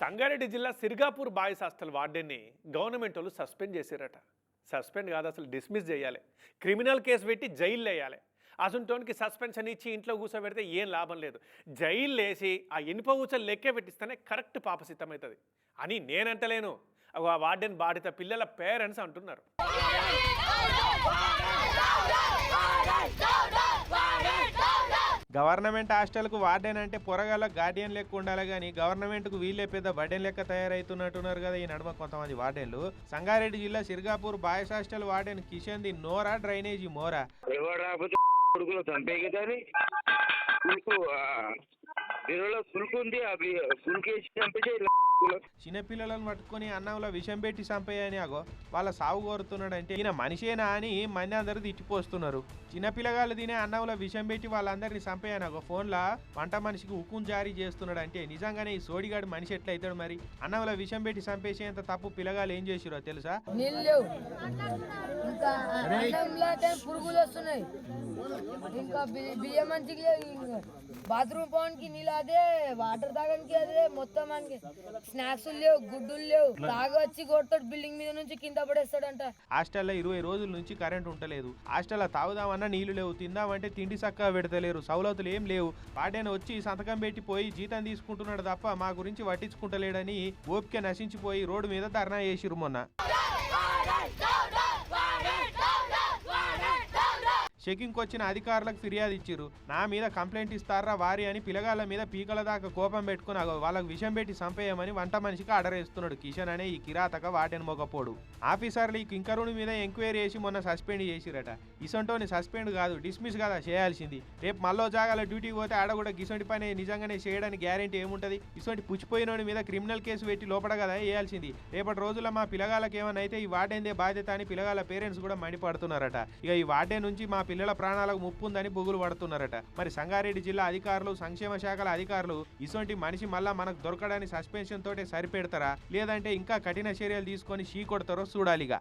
సంగారెడ్డి జిల్లా Sirgapur boys hostel వార్డెన్ని government వాళ్ళు సస్పెండ్ చేశారట సస్పెండ్ కాదు అసలు డిస్మిస్ చేయాలి క్రిమినల్ కేసు పెట్టి జైల్లో వేయాలి అసంటోనికి సస్పెన్షన్ ఇచ్చి ఇంట్లో కూర్చోబెడితే ఏం లాభం లేదు జైలు వేసి ఆ ఇనుప ఊచలు లెక్క పెట్టిస్తేనే కరెక్ట్ పాపసిద్ధం అవుతుంది అని నేనంటలేను అగో ఆ వార్డెన్ బాధిత పిల్లల పేరెంట్స్ అంటున్నారు గవర్నమెంట్ హాస్టల్కు వార్డెన్ అంటే పొరగాల గార్డియన్ లెక్క ఉండాలి కానీ గవర్నమెంట్కు వీళ్ళే పెద్ద బర్డెన్ లెక్క తయారైతున్నట్టున్నారు కదా ఈ నడుమ కొంతమంది వార్డెన్లు. సంగారెడ్డి జిల్లా Sirgapur boys hostel warden Kishan the నోరా డ్రైనేజీ మోరా. కానీ పులుకు ఉంది ఆ పులుకు వేసి చంపేసి చిన్నపిల్లలను పట్టుకొని అన్నంలో విషం పెట్టి చంపేయని అగో వాళ్ళ సాగు కోరుతున్నాడంటే ఈయన మనిషేనా అని మంది అందరూ తిట్టిపోస్తున్నారు. చిన్నపిల్లగాళ్ళు తినే అన్నంలో విషం పెట్టి వాళ్ళందరినీ చంపేయని అగో ఫోన్లో వంట మనిషికి హుకుం జారీ చేస్తున్నాడు అంటే నిజంగానే ఈ సోడిగాడు మనిషి ఎట్లయితాడు మరి? అన్నంలో విషం పెట్టి చంపేసేంత తప్పు పిల్లగాళ్ళు ఏం చేసిరో తెలుసా? పురుగులు వస్తున్నాయి. ఇంకా బియ్యం. ఇంకా బాత్రూమ్ పోవడానికి నీళ్ళు అదే వాటర్ తాగడానికి అదే మొత్తం మనకి స్నాక్స్ లేవు గుడ్డులు లేవు. తాగొచ్చి కొడతాడు బిల్డింగ్ మీద నుంచి కింద పడేస్తాడంట. హాస్టల్లో ఇరవై రోజుల నుంచి కరెంట్ ఉంటలేదు హాస్టల్లో తాగుదామన్నా నీళ్ళు లేవు తిందామంటే తిండి చక్కగా పెడతలేరు సౌలతులు ఏం లేవు. వాడేనా వచ్చి సంతకం పెట్టి పోయి జీతం తీసుకుంటున్నాడు తప్ప మా గురించి పట్టించుకుంటలేడని ఓపిక నశించిపోయి రోడ్డు మీద ధర్నా చేసిరు మొన్న. చెకింగ్కి వచ్చిన అధికారులకు ఫిర్యాదు ఇచ్చిర్రు. నా మీద కంప్లైంట్ ఇస్తారా వారి అని పిల్లగాళ్ళ మీద పీకల దాకా కోపం పెట్టుకుని వాళ్ళకు వాళ్ళకి విషం పెట్టి చంపేయమని వంట మనిషికి ఆర్డర్ వేస్తున్నాడు. కిషన్ అనే ఈ కిరాతక వాటెన్ మొగపోడు. ఆఫీసర్లు ఈ కింకరుని మీద ఎంక్వైరీ చేసి మొన్న సస్పెండ్ చేసిరట. ఇసంటోని సస్పెండ్ కాదు డిస్మిస్ కదా చేయాల్సింది. రేపు మళ్ళో జాగాల డ్యూటీకి పోతే ఆడ కూడా గిసొంటి పని నిజంగానే చేయడానికి గ్యారెంటీ ఏముంటది? ఇసొంటి పుచ్చిపోయినోడి మీద క్రిమినల్ కేసు పెట్టి లోపల కదా వేయాల్సింది. రేపటి రోజుల్లో మా పిల్లగాళ్ళకి ఏమైనా అయితే ఈ వార్డెన్దే బాధ్యత అని పిల్లగాళ్ళ పేరెంట్స్ కూడా మండిపడుతున్నారట. ఇక ఈ వార్డెన్ నుంచి మా పిల్లల ప్రాణాలకు ముప్పు ఉందని బుగులు పడుతున్నారట. మరి సంగారెడ్డి జిల్లా అధికారులు సంక్షేమ శాఖల అధికారులు ఇటువంటి మనిషి మళ్ళా మనకు దొరకడానికి సస్పెన్షన్ తోటే సరిపెడతారా? లేదంటే ఇంకా కఠిన చర్యలు తీసుకొని షీ కొడతారో చూడాలిగా.